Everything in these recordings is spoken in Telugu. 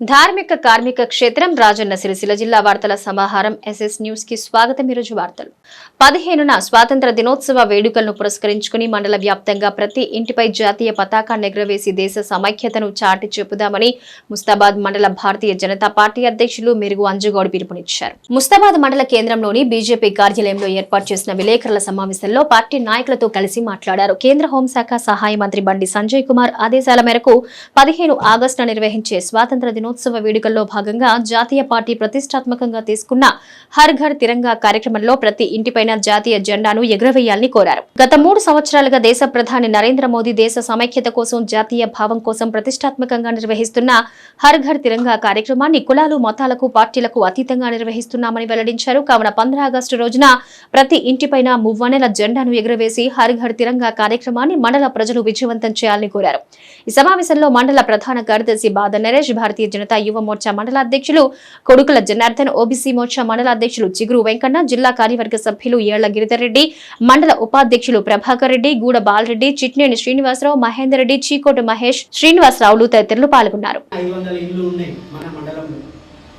ధార్మిక కార్మిక క్షేత్రం రాజన్న సిరిసిల్ల జిల్లా వార్తల సమాహారం ఎస్ఎస్ న్యూస్కి స్వాగతం. ఈరోజు వార్తలు. పదిహేనున స్వాతంత్ర దినోత్సవ వేడుకలను పురస్కరించుకుని మండల వ్యాప్తంగా ప్రతి ఇంటిపై జాతీయ పతాకాన్ని ఎగురవేసి దేశ సమైక్యతను చాటి చెప్పుదామని ముస్తాబాద్ మండల భారతీయ జనతా పార్టీ అధ్యక్షులు మెరుగు అంజుగౌడ్ పిలుపునిచ్చారు. ముస్తాబాద్ మండల కేంద్రంలోని బీజేపీ కార్యాలయంలో ఏర్పాటు చేసిన విలేకరుల సమావేశంలో పార్టీ నాయకులతో కలిసి మాట్లాడారు. కేంద్ర హోంశాఖ సహాయ మంత్రి బండి సంజయ్ కుమార్ ఆదేశాల మేరకు పదిహేను ఆగస్టున నిర్వహించే స్వాతంత్ర దినోత్సవ వేడుకల్లో భాగంగా జాతీయ పార్టీ ప్రతిష్టాత్మకంగా తీసుకున్న హర్ ఘర్ తిరంగా కార్యక్రమంలో ప్రతి ఇంటిపైన జాతీయ జెండాను ఎగురవేయాలని కోరారు. గత మూడు సంవత్సరాలుగా దేశ ప్రధాని నరేంద్ర మోదీ దేశ సమైక్యత కోసం జాతీయ భావం కోసం ప్రతిష్టాత్మకంగా నిర్వహిస్తున్న హర్ ఘర్ తిరంగా కార్యక్రమాన్ని కులాలు మతాలకు పార్టీలకు అతీతంగా నిర్వహిస్తున్నామని వెల్లడించారు. కావున పంద్ర ఆగస్టు రోజున ప్రతి ఇంటిపైన మువ్వనెల జెండాను ఎగురవేసి హర్ ఘర్ తిరంగా కార్యక్రమాన్ని మండల ప్రజలు విజయవంతం చేయాలని కోరారు. ఈ సమావేశంలో మండల ప్రధాన కార్యదర్శి బాద నరేష్ భారతీయ జనతా యువ మోర్చా మండల అధ్యక్షులు కొడుకుల జనార్దన్ ఓబీసీ మోర్చా మండల అధ్యక్షులు చిగురు వెంకన్న జిల్లా కార్యవర్గ సభ్యులు ఏళ్ళ గిరిధర్ రెడ్డి మండల ఉపాధ్యక్షులు ప్రభాకర్ రెడ్డి గూడ బాలరెడ్డి చిట్నేని శ్రీనివాసరావు మహేందర్ రెడ్డి చీకోటి మహేష్ శ్రీనివాసరావులు తదితరులు పాల్గొన్నారు.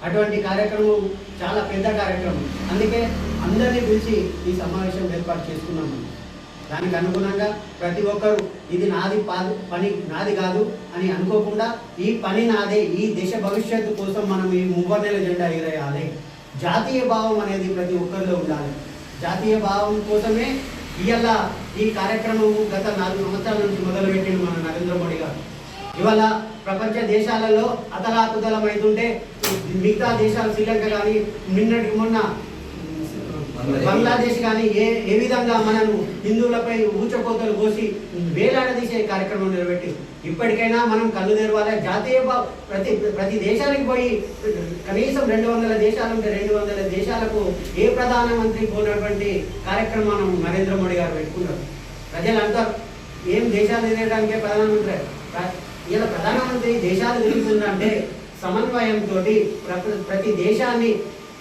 అటువంటి కార్యక్రమం చాలా పెద్ద కార్యక్రమం. అందుకే అందరినీ పిలిచి ఈ సమావేశం ఏర్పాటు చేసుకున్నాము. దానికి అనుగుణంగా ప్రతి ఒక్కరు ఇది నాది పాదు పని నాది కాదు అని అనుకోకుండా ఈ పని నాదే ఈ దేశ భవిష్యత్తు కోసం మనం ఈ మువ్వన్నెల జెండా ఎగరేయాలి. జాతీయ భావం అనేది ప్రతి ఒక్కరిలో ఉండాలి. జాతీయ భావం కోసమే ఇవాళ ఈ కార్యక్రమం గత నాలుగు సంవత్సరాల నుంచి మొదలుపెట్టింది మన నరేంద్ర మోడీ గారు. ఇవాళ ప్రపంచ దేశాలలో అతలాకుతలం అవుతుంటే మిగతా దేశాలు శ్రీలంక కానీ నిన్నటి మొన్న బంగ్లాదేశ్ కానీ ఏ ఏ విధంగా మనను హిందువులపై ఊచకోతలు పోసి వేలాడదీసే కార్యక్రమం నిలబెట్టి ఇప్పటికైనా మనం కళ్ళు తెరవాలి. జాతీయ ప్రతి ప్రతి దేశానికి పోయి కనీసం రెండు వందల దేశాలు ఉంటే రెండు వందల దేశాలకు ఏ ప్రధానమంత్రి పోయినటువంటి కార్యక్రమం మనం నరేంద్ర మోడీ గారు పెట్టుకున్నారు? ప్రజలంతా ఏం దేశాలు తిరగడానికే ప్రధానమంత్రి? ప్ర- ఇలా ప్రధానమంత్రి దేశాలు తిరుగుతుందంటే సమన్వయంతో ప్రతి దేశాన్ని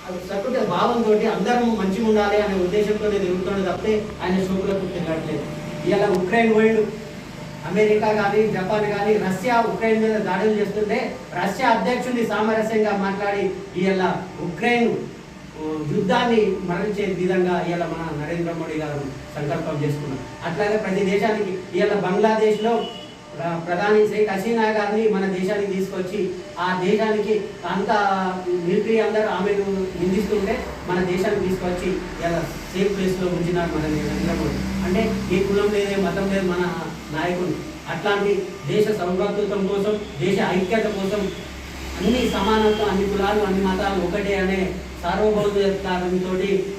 అది సకుట భావంతో అందరం మంచిగా ఉండాలి అనే ఉద్దేశంతోనే తిరుగుతుంది తప్పితే ఆయన చూపులకు తిరగట్లేదు. ఇలా ఉక్రెయిన్ వరల్డ్ అమెరికా కానీ జపాన్ కానీ రష్యా ఉక్రెయిన్ మీద దాడులు చేస్తుంటే రష్యా అధ్యక్షుడిని సామరస్యంగా మాట్లాడి ఇలా ఉక్రెయిన్ యుద్ధాన్ని మరణించే విధంగా ఇలా మన నరేంద్ర మోడీ గారు సంకల్పం చేసుకున్నారు. అట్లాగే ప్రతి దేశానికి ఇలా బంగ్లాదేశ్లో ప్రధాని శ్రీ కసీనా గారిని మన దేశానికి తీసుకొచ్చి ఆ దేశానికి అంత మిలిటరీ అందరూ ఆమెను నిందిస్తుంటే మన దేశానికి తీసుకొచ్చి ఇలా సేఫ్ ప్లేస్లో ఉంచినారు మన నరేంద్ర మోడీ. అంటే ఏ కులం లేదే మతం లేదు మన నాయకుడు. అట్లాంటి దేశ సౌభ్రతత్వం కోసం దేశ ఐక్యత కోసం అన్ని సమానత్వం అన్ని కులాలు అన్ని మతాలు ఒకటే అనే సార్వభౌమతో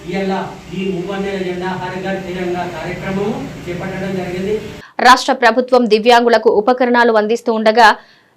ఇవాళ ఈ మువ్వన్నెల జెండా హరిగర్ తిరంగా కార్యక్రమం చేపట్టడం జరిగింది. రాష్ట్ర ప్రభుత్వం దివ్యాంగులకు ఉపకరణాలు అందిస్తూ ఉండగా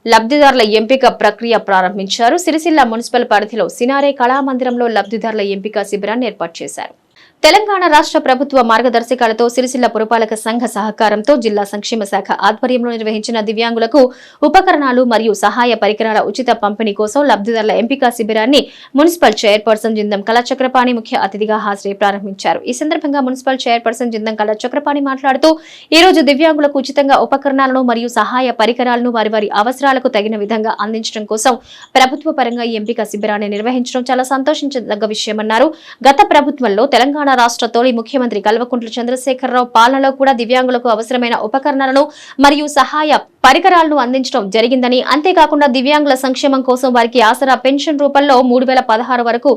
లబ్ధిదారుల ఎంపిక ప్రక్రియ ప్రారంభించారు. సిరిసిల్ల మున్సిపల్ పరిధిలో సినారే కళామందిరంలో లబ్ధిదారుల ఎంపిక శిబిరాన్ని ఏర్పాటు చేశారు. తెలంగాణ రాష్ట్ర ప్రభుత్వ మార్గదర్శకాలతో సిరిసిల్ల పురపాలక సంఘ సహకారంతో జిల్లా సంక్షేమ శాఖ ఆధ్వర్యంలో నిర్వహించిన దివ్యాంగులకు ఉపకరణాలు మరియు సహాయ పరికరాల ఉచిత పంపిణీ కోసం లబ్ధిదారుల ఎంపిక శిబిరాన్ని మున్సిపల్ చైర్పర్సన్ జిందం కళాచక్రపాణి ముఖ్య అతిథిగా హాజరై ప్రారంభించారు. ఈ సందర్భంగా మున్సిపల్ చైర్పర్సన్ జిందం కళాచక్రపాణి మాట్లాడుతూ ఈ రోజు దివ్యాంగులకు ఉచితంగా ఉపకరణాలను మరియు సహాయ పరికరాలను వారి వారి అవసరాలకు తగిన విధంగా అందించడం కోసం ప్రభుత్వ పరంగా ఈ ఎంపిక శిబిరాన్ని నిర్వహించడం చాలా సంతోషించదగ్గ విషయమన్నారు. గత ప్రభుత్వంలో తెలంగాణ రాష్ట్ర తొలి ముఖ్యమంత్రి కల్వకుంట్ల చంద్రశేఖరరావు పాలనలో కూడా దివ్యాంగులకు అవసరమైన ఉపకరణాలను మరియు సహాయ పరికరాలను అందించడం జరిగిందని అంతేకాకుండా దివ్యాంగుల సంక్షేమం కోసం వారికి ఆసరా పెన్షన్ రూపంలో మూడు వేల పదహారు వరకు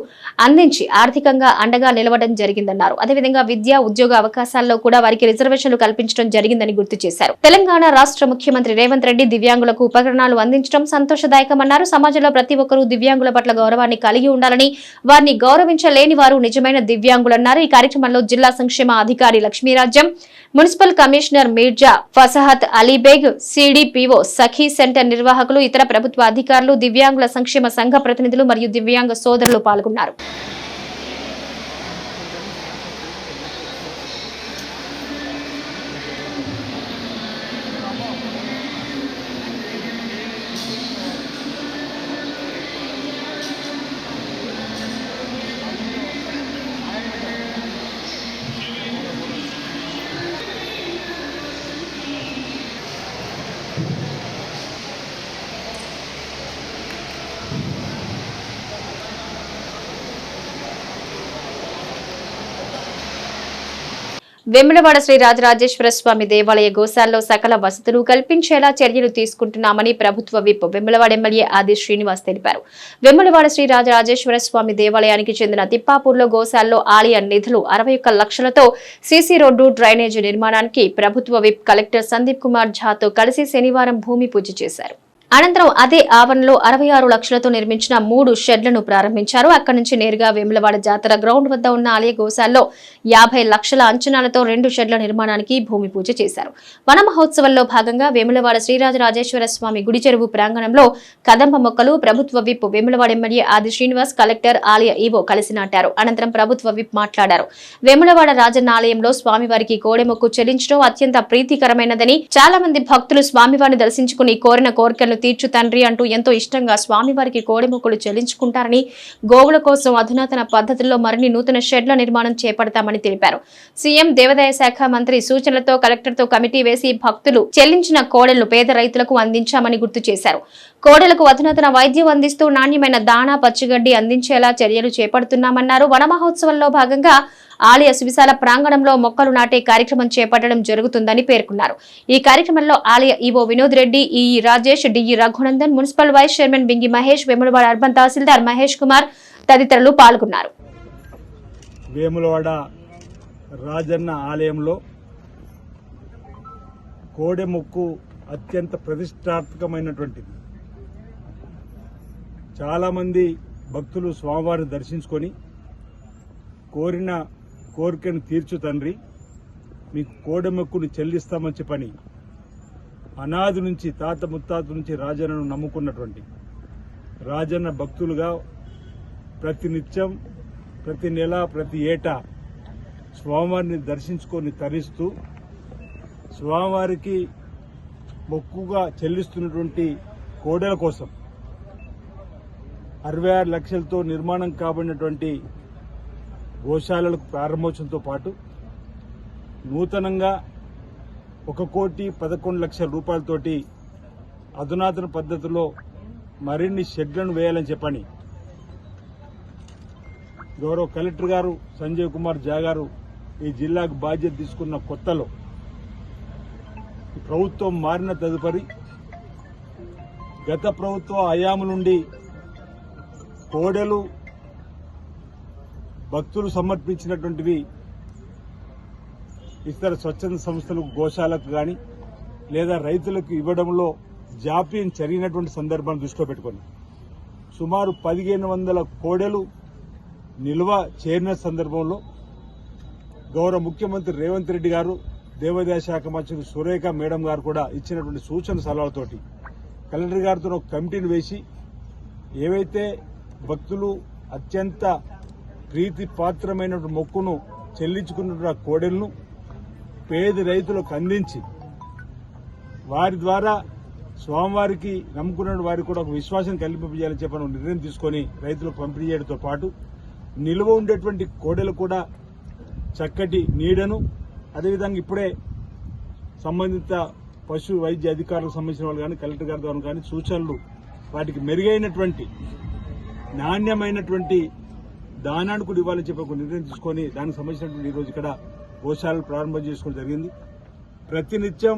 అందించి ఆర్థికంగా అండగా నిలవడం జరిగిందన్నారు. అదేవిధంగా విద్య ఉద్యోగ అవకాశాల్లో కూడా వారికి రిజర్వేషన్లు కల్పించడం జరిగిందని గుర్తు చేశారు. తెలంగాణ రాష్ట్ర ముఖ్యమంత్రి రేవంత్ రెడ్డి దివ్యాంగులకు ఉపకరణాలు అందించడం సంతోషదాయకమన్నారు. సమాజంలో ప్రతి ఒక్కరూ దివ్యాంగుల పట్ల గౌరవాన్ని కలిగి ఉండాలని వారిని గౌరవించలేని వారు నిజమైన దివ్యాంగులన్నారు. ఈ కార్యక్రమంలో జిల్లా సంక్షేమ అధికారి Lakshmirajyam municipal commissioner Mirza Fasahat Alibeg CDPO Sakhi centre నిర్వాహకులు ఇతర ప్రభుత్వ అధికారులు దివ్యాంగుల సంక్షేమ సంఘ ప్రతినిధులు మరియు దివ్యాంగ సోదరులు పాల్గొన్నారు. వెములవాడ శ్రీ రాజరాజేశ్వర స్వామి దేవాలయ గోశాలలో సకల వసతులు కల్పించేలా చర్యలు తీసుకుంటున్నామని ప్రభుత్వ విప్ వెములవాడ ఎమ్మెల్యే ఆది శ్రీనివాస్ తెలిపారు. వెములవాడ శ్రీ రాజరాజేశ్వర స్వామి దేవాలయానికి చెందిన తిప్పాపూర్లో గోశాలలో ఆలయ నిధులు అరవై ఒక్క లక్షలతో సీసీ రోడ్డు డ్రైనేజీ నిర్మాణానికి ప్రభుత్వ విప్ కలెక్టర్ సందీప్ కుమార్ ఝాతో కలిసి శనివారం భూమి పూజ చేశారు. అనంతరం అదే ఆవరణలో అరవై ఆరు లక్షలతో నిర్మించిన మూడు షెడ్లను ప్రారంభించారు. అక్కడి నుంచి నేరుగా వేములవాడ జాతర గ్రౌండ్ వద్ద ఉన్న ఆలయ గోశాల్లో యాభై లక్షల అంచనాలతో రెండు షెడ్ల నిర్మాణానికి భూమి పూజ చేశారు. వన మహోత్సవంలో భాగంగా వేములవాడ శ్రీరాజరాజేశ్వర స్వామి గుడి చెరువు ప్రాంగణంలో కదంబ మొక్కలు ప్రభుత్వ విప్ వేములవాడ ఎమ్మెల్యే ఆది శ్రీనివాస్ కలెక్టర్ ఆలయ ఈవో కలిసి నాటారు. అనంతరం ప్రభుత్వ విప్ మాట్లాడారు. వేములవాడ రాజన్న ఆలయంలో స్వామివారికి కోడెమొక్కు చెల్లించడం అత్యంత ప్రీతికరమైనదని చాలా మంది భక్తులు స్వామివారిని దర్శించుకుని కోరిన కోరికలను తీర్చు తండ్రి అంటూ ఎంతో ఇష్టంగా స్వామివారికి కోడెమొక్కులు చెల్లించుకుంటారని గోవుల కోసం అధునాతన పద్ధతుల్లో మరిన్ని నూతన షెడ్ల నిర్మాణం చేపడతామని తెలిపారు. సీఎం దేవాదాయ శాఖ మంత్రి సూచనలతో కలెక్టర్తో కమిటీ వేసి భక్తులు చెల్లించిన కోడెలను పేద రైతులకు అందించామని గుర్తు చేశారు. కోడెలకు అధునాతన వైద్యం అందిస్తూ నాణ్యమైన దాణా పచ్చిగడ్డి అందించేలా చర్యలు చేపడుతున్నామన్నారు. వన మహోత్సవంలో భాగంగా ఆలయ సువిశాల ప్రాంగణంలో మొక్కలు నాటే కార్యక్రమం చేపట్టడం జరుగుతుందని పేర్కొన్నారు. ఈ కార్యక్రమంలో ఆలయ EO Vinod Reddy EE Rajesh DE Raghunandan municipal vice chairman Bingi Mahesh Vemulawada urban tahsildar Mahesh Kumar తదితరులు పాల్గొన్నారు. వేములవాడ రాజన్న ఆలయంలో కోడెముక్కు అత్యంత ప్రతిష్టాత్మకమైనటువంటిది. చాలామంది భక్తులు స్వామివారిని దర్శించుకొని కోరిన కోరికను తీర్చు తండ్రి. మీకు కోడెముక్కుని చెల్లిస్తామని చెప్పని అనాది నుంచి తాత ముత్తాత నుంచి రాజన్నను నమ్ముకున్నటువంటి రాజన్న భక్తులుగా ప్రతినిత్యం ప్రతి నెల ప్రతి ఏటా స్వామివారిని దర్శించుకొని తరిస్తూ స్వామివారికి మొక్కుగా చెల్లిస్తున్నటువంటి కోడెల కోసం అరవై ఆరు లక్షలతో నిర్మాణం కాబడినటువంటి గోశాలలకు ప్రారంభోత్సవంతో పాటు నూతనంగా ఒక కోటి పదకొండు లక్షల రూపాయలతోటి అధునాతన పద్ధతిలో మరిన్ని షెడ్లను వేయాలని చెప్పని గౌరవ కలెక్టర్ గారు సంజయ్ కుమార్ జా గారు ఈ జిల్లాకు బాధ్యత తీసుకున్న కొత్తలో ప్రభుత్వం మారిన తదుపరి గత ప్రభుత్వ హయాము నుండి కోడెలు భక్తులు సమర్పించినటువంటివి ఇతర స్వచ్ఛంద సంస్థలకు గోశాలకు కానీ లేదా రైతులకు ఇవ్వడంలో జాప్యం జరిగినటువంటి సందర్భాన్ని దృష్టిలో పెట్టుకొని సుమారు పదిహేను వందల కోడెలు నిల్వ చేరిన సందర్భంలో గౌరవ ముఖ్యమంత్రి రేవంత్ రెడ్డి గారు దేవాదాయ శాఖ మంత్రి సురేఖ మేడం గారు కూడా ఇచ్చినటువంటి సూచన సలహాలతోటి కలెక్టర్ గారితో ఒక కమిటీని వేసి ఏవైతే భక్తులు అత్యంత ప్రీతి పాత్రమైన మొక్కును చెల్లించుకున్న కోడెలను పేద రైతులకు అందించి వారి ద్వారా స్వామివారికి నమ్ముకున్న వారికి కూడా ఒక విశ్వాసం కల్పింపజేయాలని చెప్పని నిర్ణయం తీసుకొని రైతులకు పంపిణీ చేయడంతో పాటు నిల్వ ఉండేటువంటి కోడెలు కూడా చక్కటి నీడను అదేవిధంగా ఇప్పుడే సంబంధిత పశు వైద్య అధికారులకు సంబంధించిన వాళ్ళు కానీ కలెక్టర్ గారి ద్వారా కానీ సూచనలు వాటికి మెరుగైనటువంటి నాణ్యమైనటువంటి దానాన్ని కూడా ఇవ్వాలని చెప్పి ఒక నిర్ణయం తీసుకొని దానికి సంబంధించినటువంటి ఈరోజు ఇక్కడ గోశాలను ప్రారంభం చేసుకోవడం జరిగింది. ప్రతినిత్యం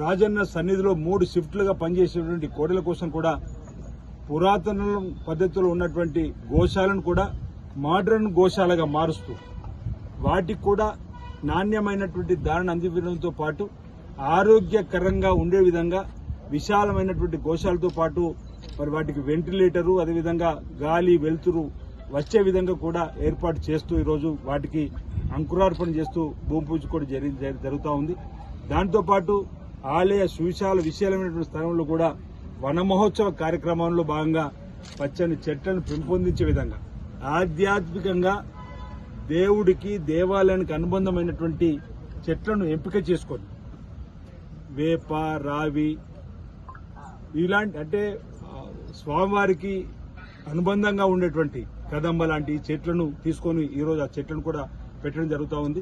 రాజన్న సన్నిధిలో మూడు షిఫ్ట్లుగా పనిచేసేటువంటి కోడెల కోసం కూడా పురాతన పద్ధతిలో ఉన్నటువంటి గోశాలను కూడా మోడర్న్ గోశాలగా మారుస్తూ వాటికి కూడా నాణ్యమైనటువంటి దారిని అందివ్వడంతో పాటు ఆరోగ్యకరంగా ఉండే విధంగా విశాలమైనటువంటి గోశాలతో పాటు మరి వాటికి వెంటిలేటరు అదేవిధంగా గాలి వెలుతురు వచ్చే విధంగా కూడా ఏర్పాటు చేస్తూ ఈరోజు వాటికి అంకురార్పణ చేస్తూ భూమి పూజ కూడా జరి జరుగుతూ ఉంది. దాంతోపాటు ఆలయ సువిశాల విశాలమైనటువంటి స్థలంలో కూడా వన మహోత్సవ కార్యక్రమంలో భాగంగా పచ్చని చెట్లను పెంపొందించే విధంగా ఆధ్యాత్మికంగా దేవుడికి దేవాలయానికి అనుబంధమైనటువంటి చెట్లను ఎంపిక చేసుకొని వేప రావి ఇలాంటి అంటే స్వామివారికి అనుబంధంగా ఉండేటువంటి కదంబ లాంటి చెట్లను తీసుకొని ఈరోజు ఆ చెట్లను కూడా పెట్టడం జరుగుతూ ఉంది.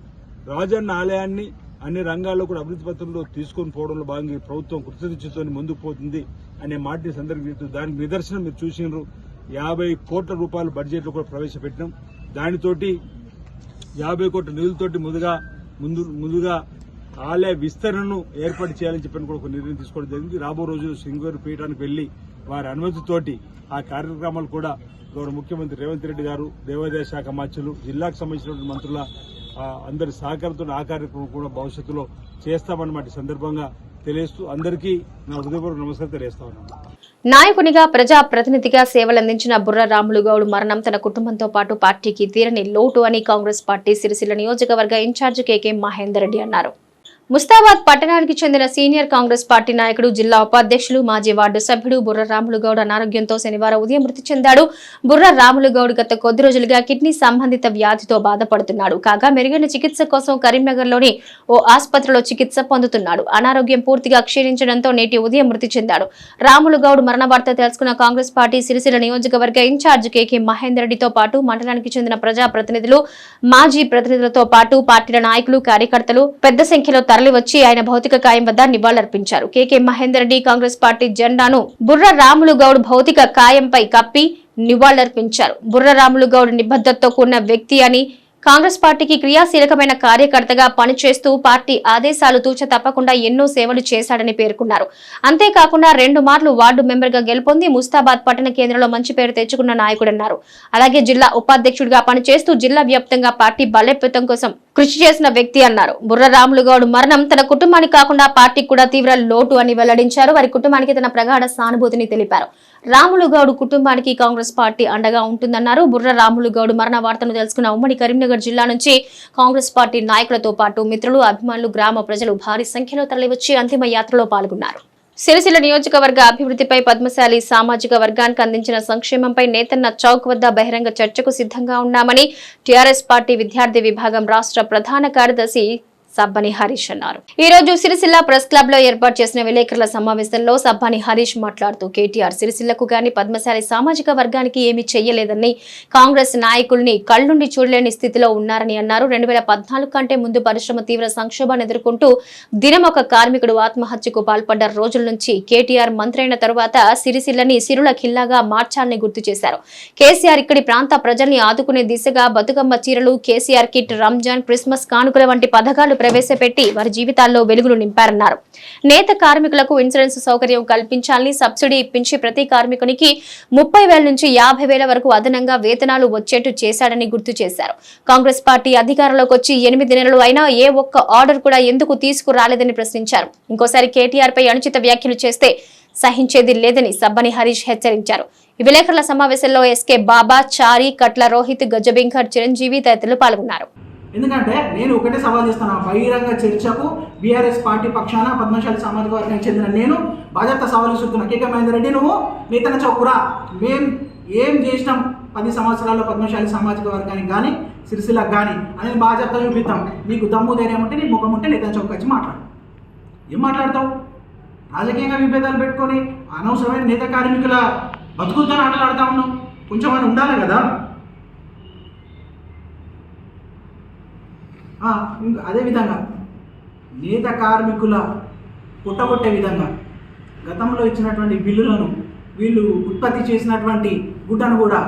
రాజన్న ఆలయాన్ని అన్ని రంగాల్లో కూడా అభివృద్ధి పత్రంలో తీసుకొని పోవడంలో భాగంగా ప్రభుత్వం కృతజ్ఞతతో ముందుకు పోతుంది అనే మాటని సందర్భిస్తూ దానికి నిదర్శనం మీరు చూసినారు. యాభై కోట్ల రూపాయల బడ్జెట్లో కూడా ప్రవేశపెట్టినాం. దానితోటి యాభై కోట్ల నిధులతోటి ముందుగా ముందు ముందుగా ఆలయ విస్తరణను ఏర్పాటు చేయాలని చెప్పని కూడా ఒక నిర్ణయం తీసుకోవడం జరిగింది. రాబో రోజు సింగూరు పీఠానికి వెళ్ళి వారి అనుమతితోటి ఆ కార్యక్రమాలు కూడా గౌరవ ముఖ్యమంత్రి రేవంత్ రెడ్డి గారు దేవాదాయ శాఖ మంత్రులు జిల్లాకు సంబంధించినటువంటి మంత్రుల అందరి సహకారంతో ఆ కార్యక్రమం కూడా భవిష్యత్తులో చేస్తామన్నమాట సందర్భంగా తెలియస్తూ అందరికీ నా హృదయపూర్వక నమస్కారం తెలియస్తా ఉన్నాను. నాయకునిగా ప్రజా ప్రతినిధిగా సేవలందించిన బుర్ర రాములు గౌడ్ మరణం తన కుటుంబంతో పాటు పార్టీకి తీరని లోటు అని కాంగ్రెస్ పార్టీ సిరిసిల్ల నియోజకవర్గ ఇన్ఛార్జ్ కేకే మహేందర్ రెడ్డి అన్నారు. ముస్తాబాద్ పట్టణానికి చెందిన సీనియర్ కాంగ్రెస్ పార్టీ నాయకుడు జిల్లా ఉపాధ్యక్షులు మాజీ వార్డు సభ్యుడు బుర్ర రాములు గౌడ్ అనారోగ్యంతో శనివారం ఉదయం మృతి చెందాడు. బుర్ర రాములు గౌడ్ గత కొద్ది రోజులుగా కిడ్నీ సంబంధిత వ్యాధితో బాధపడుతున్నాడు. కాగా మెరుగైన చికిత్స కోసం కరీంనగర్లోని ఓ ఆసుపత్రిలో చికిత్స పొందుతున్నాడు. అనారోగ్యం పూర్తిగా క్షీణించడంతో నేటి ఉదయం మృతి చెందాడు. రాములు గౌడ్ మరణ వార్త తెలుసుకున్న కాంగ్రెస్ పార్టీ సిరిసిల్ల నియోజకవర్గ ఇన్ఛార్జ్ కేకే మహేందర్ రెడ్డితో పాటు మండలానికి చెందిన ప్రజా ప్రతినిధులు మాజీ ప్రతినిధులతో పాటు పార్టీల నాయకులు కార్యకర్తలు పెద్ద సంఖ్యలో తరలివచ్చి ఆయన భౌతిక కాయం వద్ద నివాళులర్పించారు. K K Mahender Reddy Congress party జెండాను బుర్ర రాములు గౌడ్ భౌతిక కాయంపై కప్పి నివాళులర్పించారు. బుర్ర రాములు గౌడ్ నిబద్ధతతో కూడిన వ్యక్తి అని కాంగ్రెస్ పార్టీకి క్రియాశీలకమైన కార్యకర్తగా పనిచేస్తూ పార్టీ ఆదేశాలు తూచ తప్పకుండా ఎన్నో సేవలు చేశాడని పేర్కొన్నారు. అంతేకాకుండా రెండు మార్లు వార్డు మెంబర్గా గెలుపొంది ముస్తాబాద్ పట్టణ కేంద్రంలో మంచి పేరు తెచ్చుకున్న నాయకుడన్నారు. అలాగే జిల్లా ఉపాధ్యక్షుడిగా పనిచేస్తూ జిల్లా వ్యాప్తంగా పార్టీ బలోపేతం కోసం కృషి చేసిన వ్యక్తి అన్నారు. బుర్ర రాములు మరణం తన కుటుంబానికి కాకుండా పార్టీకి కూడా తీవ్ర లోటు అని వెల్లడించారు. వారి కుటుంబానికి తన ప్రగాఢ సానుభూతిని తెలిపారు. రాములుగౌడ్ కుటుంబానికి కాంగ్రెస్ పార్టీ అండగా ఉంటుందన్నారు. బుర్ర రాములుగౌడ్ మరణ వార్తను తెలుసుకున్న ఉమ్మడి కరీంనగర్ జిల్లా నుంచి కాంగ్రెస్ పార్టీ నాయకులతో పాటు మిత్రులు అభిమానులు గ్రామ ప్రజలు భారీ సంఖ్యలో తరలివచ్చి అంతిమ యాత్రలో పాల్గొన్నారు. సిరిసిల్ల నియోజకవర్గ అభివృద్ధిపై పద్మశాలి సామాజిక వర్గానికి అందించిన సంక్షేమంపై నేతన్న చౌక్ వద్ద బహిరంగ చర్చకు సిద్ధంగా ఉన్నామని టీఆర్ఎస్ పార్టీ విద్యార్థి విభాగం రాష్ట్ర ప్రధాన కార్యదర్శి సబ్బని హరీష్ అన్నారు. ఈ రోజు సిరిసిల్ల ప్రెస్ క్లబ్లో ఏర్పాటు చేసిన విలేకరుల సమావేశంలో సబ్బని హరీష్ మాట్లాడుతూ కేటీఆర్ సిరిసిల్లకు గాని పద్మశాలి సామాజిక వర్గానికి ఏమీ చేయలేదని కాంగ్రెస్ నాయకుల్ని కళ్ళుండి చూడలేని స్థితిలో ఉన్నారని అన్నారు. రెండు వేల పద్నాలుగు కంటే ముందు పరిశ్రమ తీవ్ర సంక్షోభాన్ని ఎదుర్కొంటూ దినం ఒక కార్మికుడు ఆత్మహత్యకు పాల్పడ్డ రోజుల నుంచి కేటీఆర్ మంత్రి అయిన తరువాత సిరిసిల్లని సిరుల ఖిల్లాగా మార్చాలని గుర్తు చేశారు. కేసీఆర్ ఇక్కడి ప్రాంత ప్రజల్ని ఆదుకునే దిశగా బతుకమ్మ చీరలు కేసీఆర్ కిట్ రంజాన్ క్రిస్మస్ కానుకల వంటి పథకాలు ప్రవేశపెట్టి వారి జీవితాల్లో వెలుగులు నింపారన్నారు. నేత కార్మికులకు ఇన్సూరెన్స్ సౌకర్యం కల్పించాలని సబ్సిడీ ఇప్పించి ప్రతి కార్మికునికి ముప్పై వేల నుంచి యాభై వేల వరకు అదనంగా వేతనాలు వచ్చేట్టు చేశాడని గుర్తు చేశారు. కాంగ్రెస్ పార్టీ అధికారంలోకి వచ్చి ఎనిమిది నెలలు అయినా ఏ ఒక్క ఆర్డర్ కూడా ఎందుకు తీసుకురాలేదని ప్రశ్నించారు. ఇంకోసారి కేటీఆర్ పై అనుచిత వ్యాఖ్యలు చేస్తే సహించేది లేదని సబ్బని హరీష్ హెచ్చరించారు. ఈ విలేకరుల సమావేశంలో ఎస్కే బాబా చారి కట్ల రోహిత్ గజబింకర్ చిరంజీవి తదితరులు పాల్గొన్నారు. ఎందుకంటే నేను ఒకటే సవాల్ చేస్తాను బహిరంగ చర్చకు బీఆర్ఎస్ పార్టీ పక్షాన పద్మశాలి సామాజిక వర్గానికి చెందిన నేను బాధ్యత సవాల్ ఇస్తున్నా కేకే మహేందర్ రెడ్డి నువ్వు నేతన చౌకురా. మేం ఏం చేసినాం పది సంవత్సరాల్లో పద్మశాలి సామాజిక వర్గానికి కానీ సిరిసిలకు కానీ అనేది బాధ్యత చూపిస్తాం నీకు దమ్ము ధైర్యం ఉంటే నీ ముఖం ఉంటే నేతన చౌక్ వచ్చి మాట్లాడు. ఏం మాట్లాడతావు? రాజకీయంగా విభేదాలు పెట్టుకొని అనవసరమైన నేత కార్మికుల బతుకులతో ఆటలాడుతా ఉన్నావు. కొంచెం అని ఉండాలి కదా ఆ, ఇంకా అదేవిధంగా నేత కార్మికుల పుట్టగొట్టే విధంగా గతంలో ఇచ్చినటువంటి బిల్లులను వీళ్ళు ఉత్పత్తి చేసినటువంటి గుడ్డను కూడా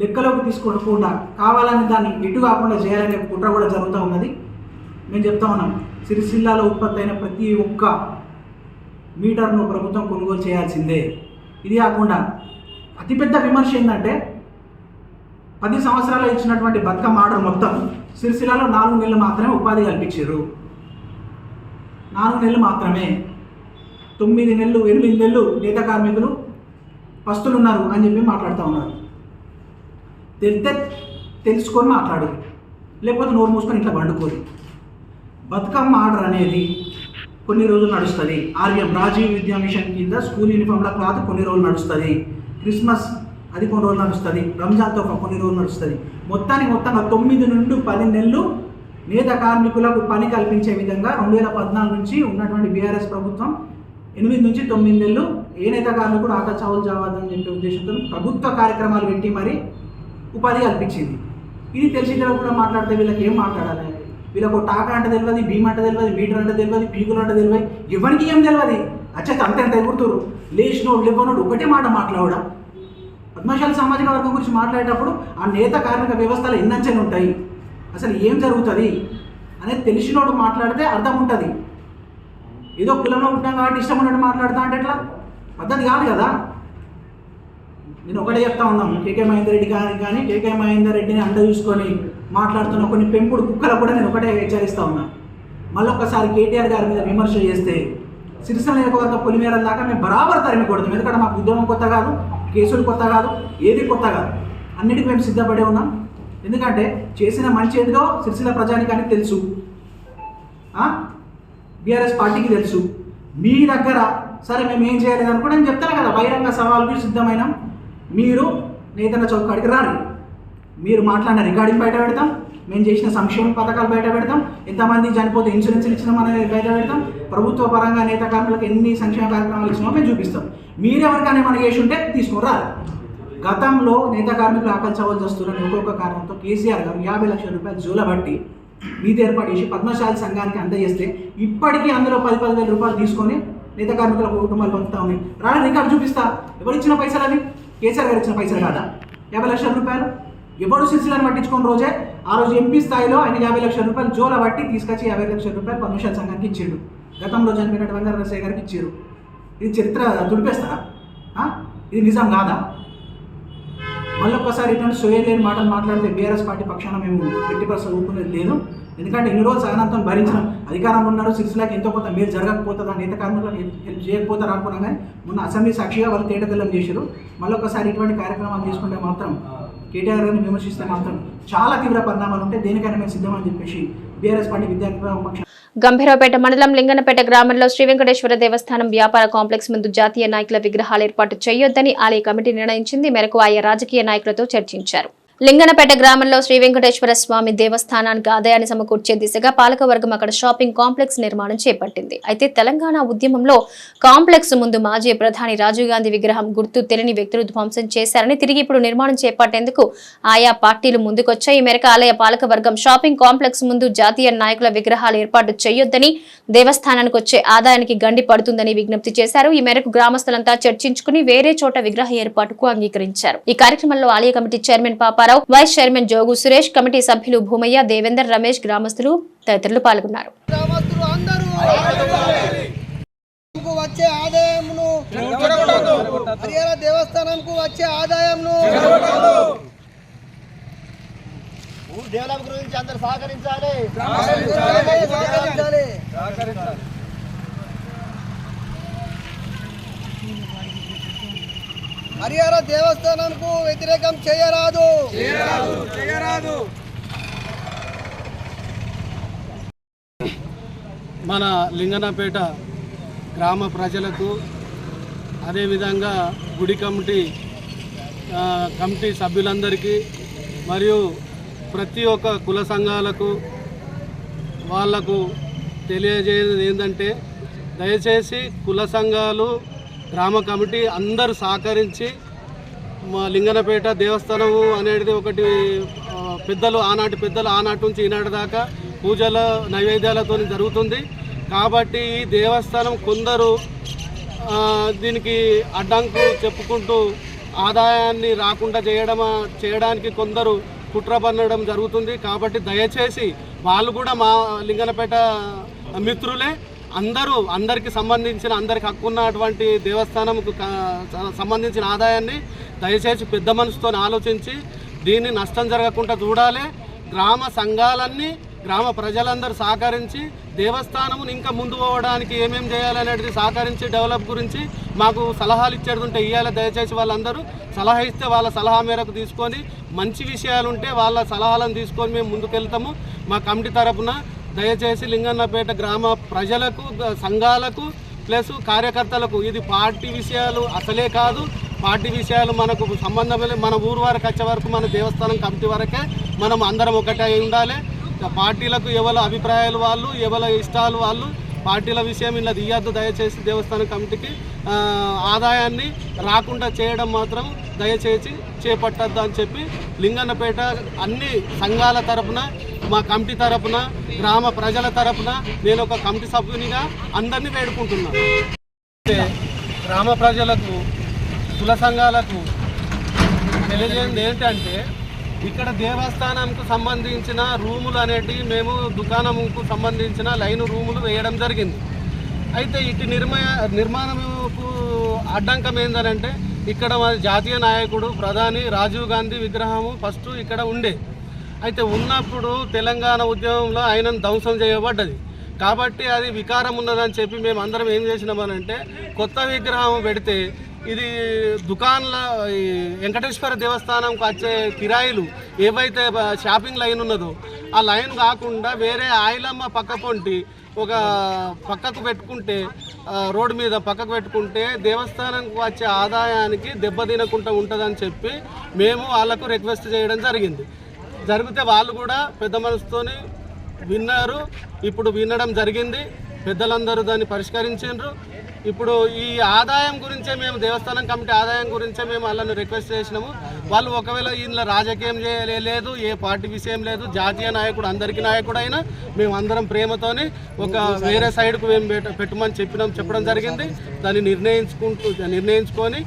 లెక్కలోకి తీసుకోకుండా కావాలని దాన్ని ఎటు కాకుండా చేయాలనే కుట్ర కూడా జరుగుతూ ఉన్నది. మేము చెప్తా ఉన్నాం సిరిసిల్లాలో ఉత్పత్తి అయిన ప్రతి ఒక్క మీటర్ను ప్రభుత్వం కొనుగోలు చేయాల్సిందే. ఇది కాకుండా అతిపెద్ద విమర్శ ఏంటంటే పది సంవత్సరాలు ఇచ్చినటువంటి బతుకమ్మ ఆర్డర్ మొత్తం సిరిసిల్లలో నాలుగు నెలలు మాత్రమే ఉపాధి కల్పించారు నాలుగు నెలలు మాత్రమే. తొమ్మిది నెలలు ఎనిమిది నెలలు నేత కార్మికులు పస్తులు ఉన్నారు అని చెప్పి మాట్లాడుతూ ఉన్నారు. తెలితే తెలుసుకొని మాట్లాడు. లేకపోతే నోరు మూసుకొని ఇట్లా వండుకోరు బతుకమ్మ ఆర్డర్ అనేది కొన్ని రోజులు నడుస్తుంది. ఆర్యం రాజీవ్ విద్యా మిషన్ కింద స్కూల్ యూనిఫామ్ల క్లాత్ కొన్ని రోజులు నడుస్తుంది. క్రిస్మస్ అది కొన్ని రోజులు నడుస్తుంది. రంజాన్తో కొన్ని రోజులు నడుస్తుంది. మొత్తానికి మొత్తంగా తొమ్మిది నుండి పది నెలలు నేత కార్మికులకు పని కల్పించే విధంగా రెండు వేల పద్నాలుగు నుంచి ఉన్నటువంటి బీఆర్ఎస్ ప్రభుత్వం ఎనిమిది నుంచి తొమ్మిది నెలలు ఏ నేత కార్మికుడు ఆక చావులు చావద్దని చెప్పే ఉద్దేశంతో ప్రభుత్వ కార్యక్రమాలు పెట్టి మరి ఉపాధి కల్పించింది. ఇది తెలిసి కూడా మాట్లాడితే వీళ్ళకి ఏం మాట్లాడాలి? వీళ్ళకు టాక అంటే తెలియదు భీమ్ అంటే తెలియదు మీటర్ అంటే తెలియదు పీకులు అంటే తెలియదు ఎవరికి ఏం తెలియదు? అచ్చే అంత ఎంత ఎగురుతురు లేచినోడు లేవనోడు ఒకటే మాట మాట్లాడడం. పద్మశాలి సామాజిక వర్గం గురించి మాట్లాడేటప్పుడు ఆ నేత కార్మిక వ్యవస్థలు ఎన్నంచెలు ఉంటాయి. అసలు ఏం జరుగుతుంది అనేది తెలిసినోడు మాట్లాడితే అర్థం ఉంటుంది. ఏదో కులంలో ఉంటాం కాబట్టి ఇష్టం ఉన్నట్టు మాట్లాడతా అంటే ఎట్లా? పద్ధతి కాదు కదా. నేను ఒకటే చెప్తా ఉన్నాం కేకే మహేందర్ రెడ్డి గారికి కానీ కేకే మహేందర్ రెడ్డిని అండ చూసుకొని మాట్లాడుతున్న కొన్ని పెంపుడు కుక్కలు కూడా నేను ఒకటే హెచ్చరిస్తా ఉన్నా. మళ్ళీ ఒక్కసారి కేటీఆర్ గారి మీద విమర్శ చేస్తే సిరిసిల్ల నియోజకవర్గ పొలిమేర దాకా మేము బరాబర్ తరిమి కొడతాం ఎందుకంటే మాకు ఉద్యమం కొత్త కాదు కేసులు కొత్త కాదు ఏది కొత్త కాదు. అన్నిటికీ మేము సిద్ధపడే ఉన్నాం. ఎందుకంటే చేసిన మంచి ఏదో సిరిసిల్ల ప్రజానికానికి తెలుసు. బీఆర్ఎస్ పార్టీకి తెలుసు. మీ దగ్గర సరే మేము ఏం చేయలేదు అనుకుంటే నేను చెప్తాను కదా బహిరంగ సవాల్కి సిద్ధమైనాం. మీరు నేతన్న చౌకాడికి రారు. మీరు మాట్లాడిన రికార్డింగ్ బయట పెడతాం. మేము చేసిన సంక్షేమ పథకాలు బయట పెడతాం. ఎంతమంది చనిపోతే ఇన్సూరెన్స్ ఇచ్చినాం అనేది బయట పెడతాం. ప్రభుత్వ పరంగా నేత కార్మికులకు ఎన్ని సంక్షేమ కార్యక్రమాలు ఇచ్చినామో మేము చూపిస్తాం. మీరెవరికైనా మనకి చేసి ఉంటే తీసుకురారు గతంలో నేత కార్మికులు ఆకలి చవలసి వస్తున్నారని ఒక్కొక్క కారణంతో కేసీఆర్ గారు యాభై లక్షల రూపాయలు జూలబట్టి నీతి ఏర్పాటు చేసి పద్మశాలి సంఘానికి అందజేస్తే ఇప్పటికీ అందులో పది పదివేల రూపాయలు తీసుకొని నేత కార్మికుల కుటుంబాలు పంపుతా ఉన్నాయి. రాని రికార్డు చూపిస్తా. ఎవరు ఇచ్చిన పైసలు అవి? కేసీఆర్ గారు ఇచ్చిన పైసలు కాదా? యాభై లక్షల రూపాయలు? ఎవరు సిరిసిలను పట్టించుకున్న రోజే ఆ రోజు ఎంపీ స్థాయిలో ఆయన యాభై లక్షల రూపాయలు జోల బట్టి తీసుకొచ్చి యాభై లక్షల రూపాయలు పర్మిషన్ సంఘానికి ఇచ్చాడు. గతంలో చనిపోయిన వంగర గారికి ఇచ్చారు. ఇది చరిత్ర దుడిపేస్తారా ఇది నిజం కాదా? మళ్ళీ ఒక్కసారి ఇటువంటి సోయలేని మాటలు మాట్లాడితే బీఆర్ఎస్ పార్టీ పక్షాన మేము ఎట్టి పరిస్థితి ఊపుకునేది లేదు. ఎందుకంటే ఎన్ని రోజులు సహనంతో భరించిన అధికారంలో ఉన్నారు సిరిసిలాకి ఎంతో కొంత మీరు జరగకపోతుందా నేత కార్మికులకు హెల్ప్ చేయకపోతారు అనుకున్నా కానీ మొన్న అసెంబ్లీ సాక్షిగా వాళ్ళు తేటతెల్లం చేశారు. మళ్ళీ ఒకసారి ఇటువంటి కార్యక్రమాలు తీసుకుంటే మాత్రం కేటీఆర్ గారిని విమర్శిస్తే మాత్రం చాలా తీవ్ర పరిణామాలు ఉంటాయి. దేనికైనా మేము సిద్ధమని చెప్పేసి బీఆర్ఎస్ పార్టీ విద్యార్థి గంభీరావుపేట మండలం లింగనపేట గ్రామంలో శ్రీ వెంకటేశ్వర దేవస్థానం వ్యాపార కాంప్లెక్స్ ముందు జాతీయ నాయకుల విగ్రహాలు ఏర్పాటు చేయొద్దని ఆలయ కమిటీ నిర్ణయించింది. మేరకు ఆయా రాజకీయ నాయకులతో చర్చించారు. లింగనపేట గ్రామంలో శ్రీ వెంకటేశ్వర స్వామి దేవస్థానానికి ఆదాయాన్ని సమకూర్చే దిశగా పాలకవర్గం అక్కడ షాపింగ్ కాంప్లెక్స్ నిర్మాణం చేపట్టింది. అయితే తెలంగాణ ఉద్యమంలో కాంప్లెక్స్ ముందు మాజీ ప్రధాని రాజీవ్ గాంధీ విగ్రహం గుర్తు తెలియని వ్యక్తులు ధ్వంసం చేశారని తిరిగి ఇప్పుడు నిర్మాణం చేపట్టేందుకు ఆయా పార్టీలు ముందుకొచ్చాయి. ఈ మేరకు ఆలయ పాలకవర్గం షాపింగ్ కాంప్లెక్స్ ముందు జాతీయ నాయకుల విగ్రహాలు ఏర్పాటు చేయొద్దని దేవస్థానానికి వచ్చే ఆదాయానికి గండి పడుతుందని విజ్ఞప్తి చేశారు. ఈ మేరకు గ్రామస్తులంతా చర్చించుకుని వేరే చోట విగ్రహ ఏర్పాటుకు అంగీకరించారు. ఈ కార్యక్రమంలో ఆలయ committee chairman Paparao vice chairman Jogu Suresh committee సభ్యులు భూమయ్య దేవేందర్ రమేష్ గ్రామస్తులు తదితరులు పాల్గొన్నారు. గ్రామస్తులు అందరూ కు వచ్చే ఆదాయమును హరిహర దేవస్థానంకు వచ్చే ఆదాయంను డెవలప్ గురించి అందరు సహకరించాలి. హరిహర దేవస్థానంకు వ్యతిరేకం చేయరాదు. మన లింగనపేట గ్రామ ప్రజలకు అదేవిధంగా గుడి కమిటీ కమిటీ సభ్యులందరికీ మరియు ప్రతి ఒక్క కుల సంఘాలకు వాళ్ళకు తెలియజేయడం ఏంటంటే దయచేసి కుల సంఘాలు గ్రామ కమిటీ అందరూ సహకరించి మా లింగనపేట దేవస్థానము అనేది ఒకటి పెద్దలు ఆనాటి పెద్దలు ఆనాటి నుంచి ఈనాటి దాకా పూజల నైవేద్యాలతో జరుగుతుంది. కాబట్టి ఈ దేవస్థానం కొందరు దీనికి అడ్డంకు చెప్పుకుంటూ ఆదాయాన్ని రాకుండా చేయడం చేయడానికి కొందరు కుట్ర పన్నడం జరుగుతుంది. కాబట్టి దయచేసి వాళ్ళు కూడా మా లింగనపేట మిత్రులే అందరూ అందరికి సంబంధించిన అందరికి హక్కు ఉన్నటువంటి దేవస్థానంకు సంబంధించిన ఆదాయాన్ని దయచేసి పెద్ద మనసుతో ఆలోచించి దీన్ని నష్టం జరగకుండా చూడాలి. గ్రామ సంఘాలన్నీ గ్రామ ప్రజలందరూ సహకరించి దేవస్థానమును ఇంకా ముందు పోవడానికి ఏమేం చేయాలనేది సహకరించి డెవలప్ గురించి మాకు సలహాలు ఇచ్చేది ఉంటే ఇవ్వాలి దయచేసి వాళ్ళందరూ. సలహా ఇస్తే వాళ్ళ సలహా మేరకు తీసుకొని మంచి విషయాలు ఉంటే వాళ్ళ సలహాలను తీసుకొని మేము ముందుకెళ్తాము. మా కమిటీ తరపున దయచేసి లింగన్నపేట గ్రామ ప్రజలకు సంఘాలకు ప్లస్ కార్యకర్తలకు ఇది పార్టీ విషయాలు అసలే కాదు. పార్టీ విషయాలు మనకు సంబంధం లేదు. మన ఊరు వరకు వచ్చే వరకు మన దేవస్థానం కమిటీ వరకే మనం అందరం ఒకటే అయి ఉండాలి. పార్టీలకు ఎవరి అభిప్రాయాలు వాళ్ళు ఎవరి ఇష్టాలు వాళ్ళు పార్టీల విషయం ఇలా తీయద్దు. దయచేసి దేవస్థానం కమిటీకి ఆదాయాన్ని రాకుండా చేయడం మాత్రం దయచేసి చేపట్టద్దు అని చెప్పి లింగన్నపేట అన్ని సంఘాల తరపున మా కమిటీ తరపున గ్రామ ప్రజల తరపున నేను ఒక కమిటీ సభ్యునిగా అందరినీ వేడుకుంటున్నాను అయితే గ్రామ ప్రజలకు కుల సంఘాలకు తెలియజేయండి ఏంటంటే ఇక్కడ దేవస్థానంకు సంబంధించిన రూములు అనేటివి మేము దుకాణంకు సంబంధించిన లైన్ రూములు వేయడం జరిగింది. అయితే ఇటు నిర్మయ నిర్మాణంకు అడ్డంకం ఏందనంటే ఇక్కడ మా జాతీయ నాయకుడు ప్రధాని రాజీవ్ గాంధీ విగ్రహము ఫస్ట్ ఇక్కడ ఉండే. అయితే ఉన్నప్పుడు తెలంగాణ ఉద్యమంలో ఆయనను ధ్వంసం చేయబడ్డది. కాబట్టి అది వికారం ఉన్నదని చెప్పి మేము అందరం ఏం చేసినామనంటే కొత్త విగ్రహం పెడితే ఇది దుకాన్ల ఈ వెంకటేశ్వర దేవస్థానంకి వచ్చే కిరాయిలు ఏవైతే షాపింగ్ లైన్ ఉన్నదో ఆ లైన్ కాకుండా వేరే ఆయిలమ్మ పక్క పొంటి ఒక పక్కకు పెట్టుకుంటే రోడ్డు మీద పక్కకు పెట్టుకుంటే దేవస్థానంకు వచ్చే ఆదాయానికి దెబ్బతినకుండా ఉంటుందని చెప్పి మేము వాళ్ళకు రిక్వెస్ట్ చేయడం జరిగింది. జరిగితే వాళ్ళు కూడా పెద్ద మనసుతోని విన్నారు. ఇప్పుడు వినడం జరిగింది. పెద్దలందరూ దాన్ని పరిష్కరించారు ఇప్పుడు ఈ ఆదాయం గురించే మేము దేవస్థానం కమిటీ ఆదాయం గురించే మేము వాళ్ళని రిక్వెస్ట్ చేసినాము. వాళ్ళు ఒకవేళ ఇందులో రాజకీయం చేయలే- లేదు ఏ పార్టీ విషయం లేదు జాతీయ నాయకుడు అందరికీ నాయకుడు అయినా మేము అందరం ప్రేమతోని ఒక వేరే సైడ్కు మేము పెట్టమని చెప్పినాం చెప్పడం జరిగింది. దాన్ని నిర్ణయించుకుంటూ నిర్ణయించుకొని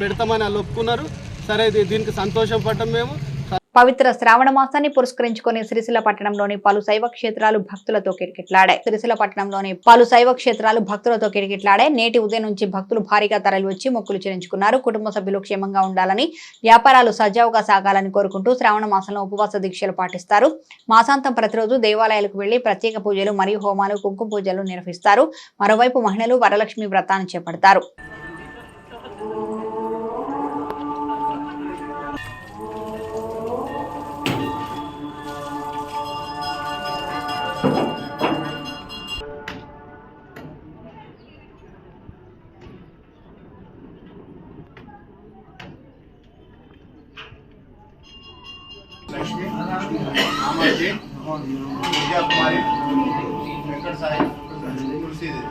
పెడతామని వాళ్ళు ఒప్పుకున్నారు. సరే ఇది- దీనికి సంతోషం పడటం మేము. పవిత్ర శ్రావణ మాసాన్ని పురస్కరించుకొని సిరిసిల్ల పట్టణంలోని పలు శైవ క్షేత్రాలు భక్తులతో కిటకిట్లాడాయి. సిరిసిల్ల పట్టణంలోని పలు శైవ క్షేత్రాలు భక్తులతో కిటకిట్లాడాయి. నేటి ఉదయం నుంచి భక్తులు భారీగా తరలి వచ్చి మొక్కులు చెల్లించుకున్నారు. కుటుంబ సభ్యులు క్షేమంగా ఉండాలని వ్యాపారాలు సజావుగా సాగాలని కోరుకుంటూ శ్రావణ మాసంలో ఉపవాస దీక్షలు పాటిస్తారు. మాసాంతం ప్రతిరోజు దేవాలయాలకు వెళ్ళి ప్రత్యేక పూజలు మరియు హోమాలు కుంకుమ పూజలు నిర్వహిస్తారు. మరోవైపు మహిళలు వరలక్ష్మి వ్రతాన్ని చేపడతారు. లక్ష్మి రామాజీ విద్యాకుమారి వెంకట సాయి తులసీదేవి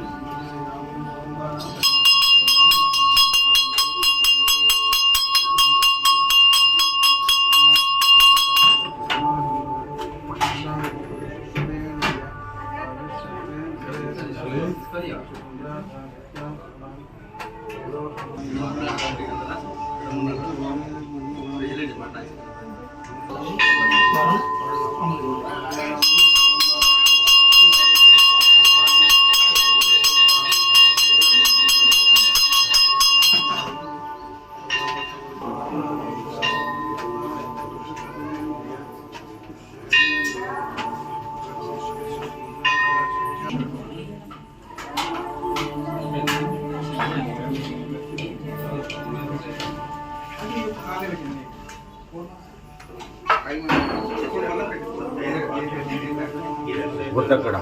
ಒತ್ತಕ್ಕಡ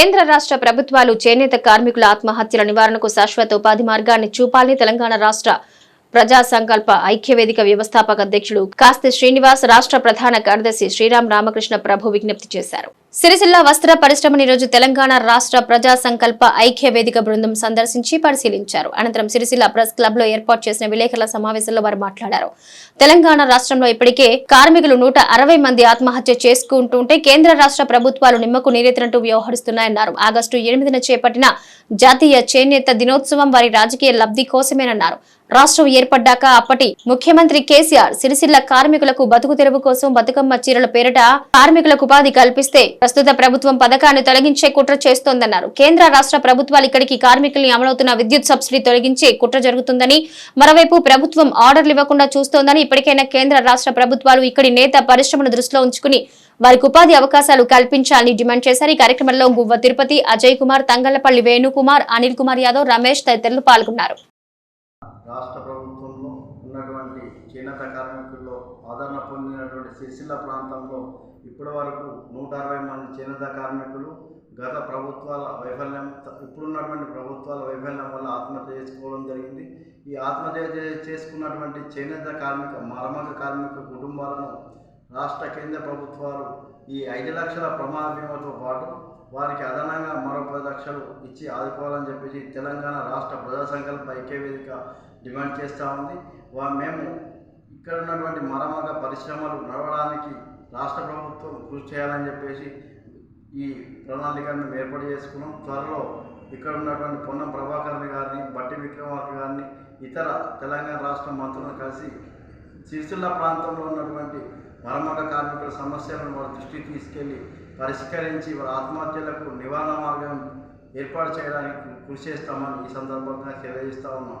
కేంద్ర రాష్ట్ర ప్రభుత్వాలు చేనేత కార్మికుల ఆత్మహత్యల నివారణకు శాశ్వత ఉపాధి మార్గాన్ని చూపాలని తెలంగాణ రాష్ట్ర ప్రజా సంకల్ప ఐక్యవేదిక వ్యవస్థాపక అధ్యక్షుడు కాస్తి శ్రీనివాస్ రాష్ట్ర ప్రధాన కార్యదర్శి శ్రీరామ్ రామకృష్ణ ప్రభు విజ్ఞప్తి చేశారు. సిరిసిల్ల వస్త్ర పరిశ్రమని రోజు తెలంగాణ రాష్ట్ర ప్రజా సంకల్ప ఐక్యవేదిక బృందం సందర్శించి పరిశీలించారు. అనంతరం సిరిసిల్ల ప్రెస్ క్లబ్లో ఏర్పాటు చేసిన విలేకరుల సమావేశంలో వారు మాట్లాడారు. తెలంగాణ రాష్ట్రంలో ఇప్పటికే కార్మికులు నూట అరవై మంది ఆత్మహత్య చేసుకుంటుంటే కేంద్ర రాష్ట్ర ప్రభుత్వాలు నిమ్మకు నీరెత్తినట్టు వ్యవహరిస్తున్నాయన్నారు. ఆగస్టు ఎనిమిదిన చేపట్టిన జాతీయ చేనేత దినోత్సవం వారి రాజకీయ లబ్ధి కోసమేనన్నారు. రాష్ట్రం ఏర్పడ్డాక అప్పటి ముఖ్యమంత్రి కేసీఆర్ సిరిసిల్ల కార్మికులకు బతుకు తెరువు కోసం బతుకమ్మ చీరల పేరిట కార్మికులకు ఉపాధి కల్పిస్తే ప్రస్తుత ప్రభుత్వం పథకాన్ని తొలగించే కుట్ర చేస్తోందన్నారు. కేంద్ర రాష్ట్ర ప్రభుత్వాలు ఇక్కడికి కార్మికుల్ని అమలవుతున్న విద్యుత్ సబ్సిడీ తొలగించే కుట్ర జరుగుతుందని మరోవైపు ప్రభుత్వం ఆర్డర్లు ఇవ్వకుండా చూస్తోందని ఇప్పటికైనా కేంద్ర రాష్ట్ర ప్రభుత్వాలు ఇక్కడి నేత పరిశ్రమను దృష్టిలో ఉంచుకుని వారికి ఉపాధి అవకాశాలు కల్పించాలని డిమాండ్ చేశారు. ఈ కార్యక్రమంలో గువ్వ తిరుపతి అజయ్ కుమార్ తంగళ్ళపల్లి వేణుకుమార్ అనిల్ కుమార్ యాదవ్ రమేష్ తదితరులు పాల్గొన్నారు. రాష్ట్ర ప్రభుత్వంలో ఉన్నటువంటి చేనేత కార్మికుల్లో ఆదరణ పొందినటువంటి సిరిసిల్ల ప్రాంతంలో ఇప్పటి వరకు నూట అరవై మంది చేనేత కార్మికులు గత ప్రభుత్వాల వైఫల్యం ఇప్పుడున్నటువంటి ప్రభుత్వాల వైఫల్యం వల్ల ఆత్మహత్య చేసుకోవడం జరిగింది. ఈ ఆత్మహత్య చేసుకున్నటువంటి చేనేత కార్మిక మరమక కార్మిక కుటుంబాలను రాష్ట్ర కేంద్ర ప్రభుత్వాలు ఈ ఐదు లక్షల ప్రమాద బీమాతో పాటు వారికి అదనంగా మరో పది లక్షలు ఇచ్చి ఆదుకోవాలని చెప్పేసి తెలంగాణ రాష్ట్ర ప్రజా సంకల్ప ఐక్య వేదిక డిమాండ్ చేస్తూ ఉంది. వా మేము ఇక్కడ ఉన్నటువంటి మరమగ పరిశ్రమలు నడవడానికి రాష్ట్ర ప్రభుత్వం కృషి చేయాలని చెప్పేసి ఈ ప్రణాళికను మేము ఏర్పాటు చేసుకున్నాం. త్వరలో ఇక్కడ ఉన్నటువంటి పొన్నం ప్రభాకర్ గారిని బట్టి విక్రమార్క గారిని ఇతర తెలంగాణ రాష్ట్ర మంత్రులను కలిసి సిరిసిల్ల ప్రాంతంలో ఉన్నటువంటి మరమగ కార్మికుల సమస్యలను వారి దృష్టికి తీసుకెళ్ళి పరిష్కరించి వారి ఆత్మహత్యలకు నివారణ మార్గం ఏర్పాటు చేయడానికి కృషి చేస్తామని ఈ సందర్భంగా తెలియజేస్తా ఉన్నాం.